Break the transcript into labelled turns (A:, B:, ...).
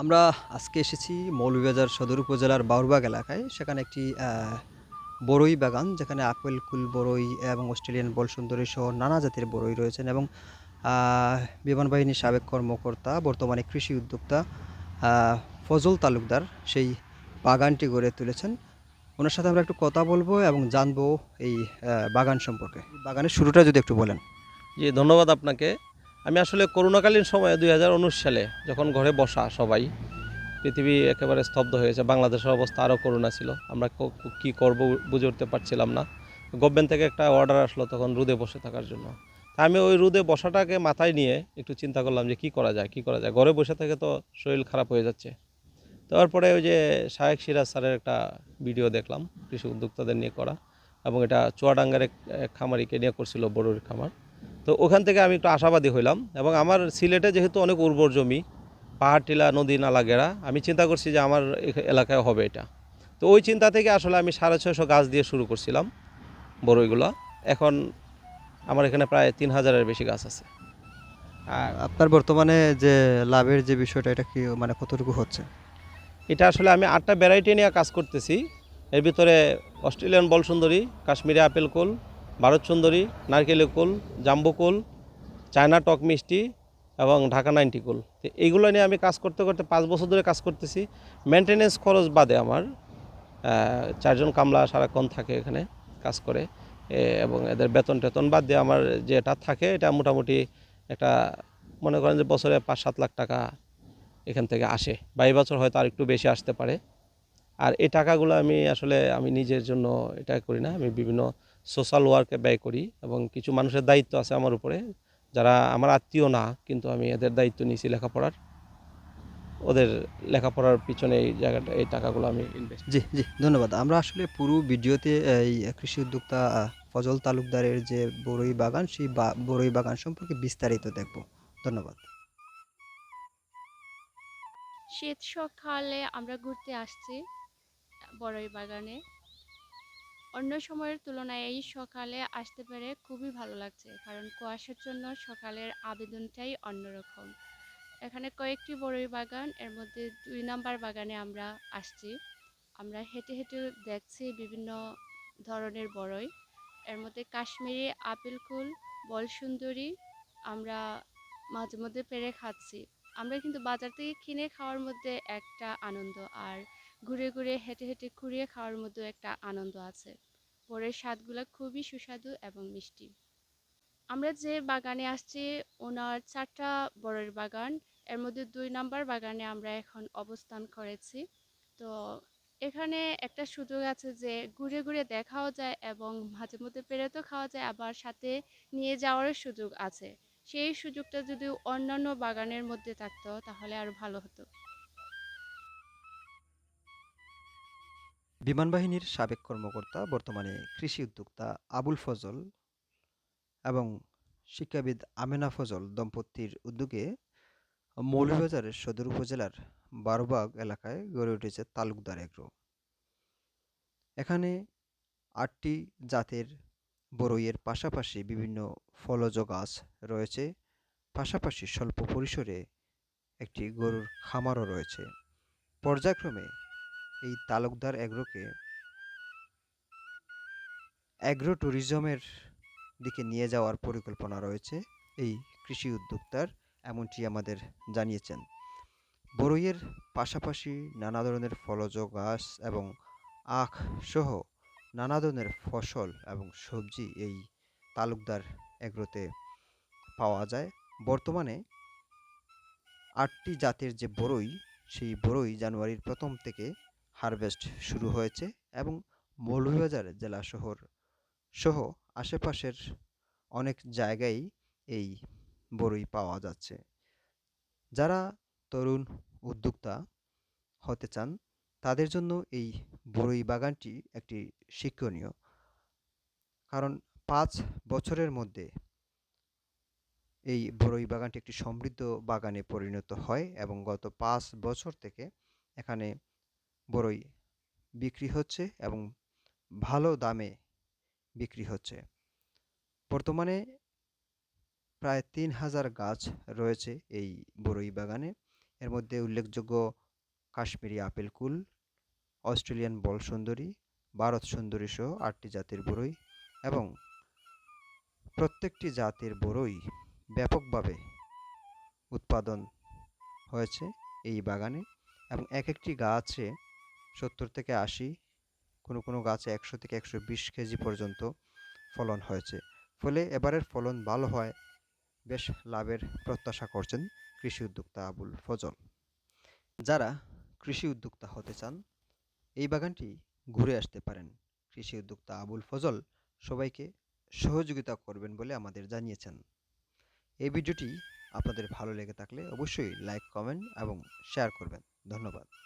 A: আমরা আজকে এসেছি মৌলভীবাজার সদর উপজেলার বাউরবাগ এলাকায়। সেখানে একটি বড়ই বাগান, যেখানে আপেল, কুল বড়ই এবং অস্ট্রেলিয়ান বল সুন্দরী সহ নানা জাতের বড়ই রয়েছেন এবং বিমানবাহিনীর সাবেক কর্মকর্তা, বর্তমানে কৃষি উদ্যোক্তা ফজল তালুকদার সেই বাগানটি গড়ে তুলেছেন। ওনার সাথে আমরা একটু কথা বলব এবং জানব এই বাগান সম্পর্কে। বাগানের শুরুটা যদি একটু বলেন।
B: জি, ধন্যবাদ আপনাকে। আমি আসলে করোনাকালীন সময়ে দুই হাজার উনিশ সালে যখন ঘরে বসা সবাই, পৃথিবী একেবারে স্তব্ধ হয়েছে বাংলাদেশের অবস্থা আরও করোনা ছিল। আমরা ক- করব বুঝে উঠতে পারছিলাম না। গভর্নমেন্ট থেকে একটা অর্ডার আসলো তখন রোদে বসে থাকার জন্য। তা আমি ওই রোদে বসাটাকে মাথায় নিয়ে একটু চিন্তা করলাম যে কি করা যায়, কি করা যায়। ঘরে বসে থেকে তো শরীর খারাপ হয়ে যাচ্ছে। তারপরে ওই যে শায়েক সিরাজ স্যারের একটা ভিডিও দেখলাম, কৃষি উদ্যোক্তাদের নিয়ে করা। এবং এটা চুয়াডাঙ্গার এক খামারিকে নিয়ে করছিল, বড়ুর খামার। তো ওখান থেকে আমি একটু আশাবাদী হইলাম এবং আমার সিলেটে যেহেতু অনেক উর্বর জমি পাহাড় টিলা নদী নালা গেরা আমি চিন্তা করছি যে আমার এলাকায় হবে এটা। তো ওই চিন্তা থেকে আসলে আমি সাড়ে ছয়শো গাছ দিয়ে শুরু করছিলাম বড়ইগুলো। এখন আমার এখানে প্রায় তিন হাজারের বেশি গাছ আছে। আর
A: আপনার বর্তমানে যে লাভের যে বিষয়টা এটা কি মানে কতটুকু হচ্ছে?
B: এটা আসলে আমি আটটা ভ্যারাইটি নিয়ে কাজ করতেছি। এর ভিতরে অস্ট্রেলিয়ান বল সুন্দরী কাশ্মীরি আপেল কুল ভারত সুন্দরী নারকেলি কুল, জাম্বু কুল, চায়না টক মিষ্টি এবং ঢাকা নাইনটি কুল। তো এইগুলো নিয়ে আমি কাজ করতে করতে পাঁচ বছর ধরে কাজ করতেছি। মেনটেনেন্স খরচ বাদে আমার চারজন কামলা সারাক্ষণ থাকে এখানে কাজ করে এবং এদের বেতন টেতন বাদ দিয়ে আমার যেটা থাকে এটা মোটামুটি একটা, মনে করেন যে বছরে পাঁচ সাত লাখ টাকা এখান থেকে আসে। বা এই বছর হয়তো আর একটু বেশি আসতে পারে। আর এই টাকাগুলো আমি আসলে আমি নিজের জন্য এটা করি না। আমি বিভিন্ন সোশ্যাল ওয়ার্কে ব্যয় করি এবং কিছু মানুষের দায়িত্ব আছে আমার উপরে যারা আমার আত্মীয় না কিন্তু আমি এদের দায়িত্ব নিয়েছি লেখাপড়ার। ওদের লেখাপড়ার পিছনে এই জায়গাটা এই টাকাগুলো আমি ইনভেস্ট
A: জি জি ধন্যবাদ। আমরা আসলে পুরো ভিডিওতে এই কৃষি উদ্যোক্তা ফজল তালুকদারের যে বড়ই বাগান সেই বা- বড়ই বাগান সম্পর্কে বিস্তারিত দেখব। ধন্যবাদ।
C: শীত সকালে আমরা ঘুরতে আসছি বড়ই বাগানে। অন্য সময়ের তুলনায় এই সকালে আসতে পেরে খুবই ভালো লাগছে। কারণ কুয়াশার জন্য সকালের আবেদনটাই অন্যরকম। এখানে কয়েকটি বড়ই বাগান, এর মধ্যে দুই নাম্বার বাগানে আমরা আসছি। আমরা হেঁটে হেঁটে দেখছি বিভিন্ন ধরনের বড়ই। এর মধ্যে কাশ্মীরি আপেল কুল, বলসুন্দরী আমরা মাঝে মধ্যে পেরে খাচ্ছি। আমরা কিন্তু বাজার থেকে কিনে খাওয়ার মধ্যে একটা আনন্দ। আর ঘুরে ঘুরে, হেঁটে হেঁটে খুঁড়িয়ে খাওয়ার মধ্যে একটা আনন্দ আছে। পরের স্বাদগুলো খুবই সুস্বাদু এবং মিষ্টি। আমরা যে বাগানে আসছি, ওনার চারটা বড়ের বাগান, এর মধ্যে দুই নাম্বার বাগানে আমরা এখন অবস্থান করেছি। তো এখানে একটা সুযোগ আছে যে ঘুরে ঘুরে দেখাও যায় এবং মাঝে মধ্যে পেরে তো খাওয়া যায়, আবার সাথে নিয়ে যাওয়ারও সুযোগ আছে। সেই সুযোগটা যদি অন্যান্য বাগানের মধ্যে থাকতো, তাহলে আরও ভালো হতো।
A: বিমান বাহিনীর সাবেক কর্মকর্তা, বর্তমানে কৃষি উদ্যোক্তা আবুল ফজল এবং শিক্ষাবিদ আমেনা ফজল দম্পতির উদ্যোগে মৌলভীবাজারের সদর উপজেলার বারবাগ এলাকায় গড়ে উঠেছে তালুকদার এগ্রো। এখানে আটটি জাতের বড়ইয়ের পাশাপাশি বিভিন্ন ফলজ গাছ রয়েছে, পাশাপাশি স্বল্প পরিসরে একটি গরুর খামারও রয়েছে। পর্যায়ক্রমে এই তালুকদার এগ্রোকে অ্যাগ্রো ট্যুরিজমের দিকে নিয়ে যাওয়ার পরিকল্পনা রয়েছে এই কৃষি উদ্যোক্তার, এমনটি আমাদের জানিয়েছেন। বড়ইয়ের পাশাপাশি নানা ধরনের ফলজ গাছ এবং আখ সহ নানা ধরনের ফসল এবং সবজি এই তালুকদার এগ্রোতে পাওয়া যায়। বর্তমানে আটটি জাতের যে বড়ই, সেই বড়ই জানুয়ারির প্রথম থেকে হারভেস্ট শুরু হয়েছে এবং মৌলভীবাজার জেলা শহর সহ আশেপাশের অনেক জায়গায় এই বড়ই পাওয়া যাচ্ছে। যারা তরুণ উদ্যোক্তা হতে চান তাদের জন্য এই বড়ই বাগানটি একটি শিক্ষণীয়। কারণ পাঁচ বছরের মধ্যে এই বড়ই বাগানটি একটি সমৃদ্ধ বাগানে পরিণত হয় এবং গত পাঁচ বছর থেকে এখানে বড়ই বিক্রি হচ্ছে এবং ভালো দামে বিক্রি হচ্ছে। বর্তমানে প্রায় তিন হাজার গাছ রয়েছে এই বড়ই বাগানে। এর মধ্যে উল্লেখযোগ্য কাশ্মীরি আপেল কুল, অস্ট্রেলিয়ান বল সুন্দরী, ভারত সুন্দরী সহ আটটি জাতের বরই এবং প্রত্যেকটি জাতের বরই ব্যাপকভাবে উৎপাদন হয়েছে এই বাগানে এবং এক একটি গাছে সত্তর থেকে আশি, কোনো কোনো গাছে একশো থেকে একশো বিশ কেজি পর্যন্ত ফলন হয়েছে। ফলে এবারের ফলন ভালো হয়, বেশ লাভের প্রত্যাশা করছেন কৃষি উদ্যোক্তা আবুল ফজল। যারা কৃষি উদ্যোক্তা হতে চান, এই বাগানটি ঘুরে আসতে পারেন। কৃষি উদ্যোক্তা আবুল ফজল সবাইকে সহযোগিতা করবেন বলে আমাদের জানিয়েছেন। এই ভিডিওটি আপনাদের ভালো লেগে থাকলে অবশ্যই লাইক, কমেন্ট এবং শেয়ার করবেন। ধন্যবাদ।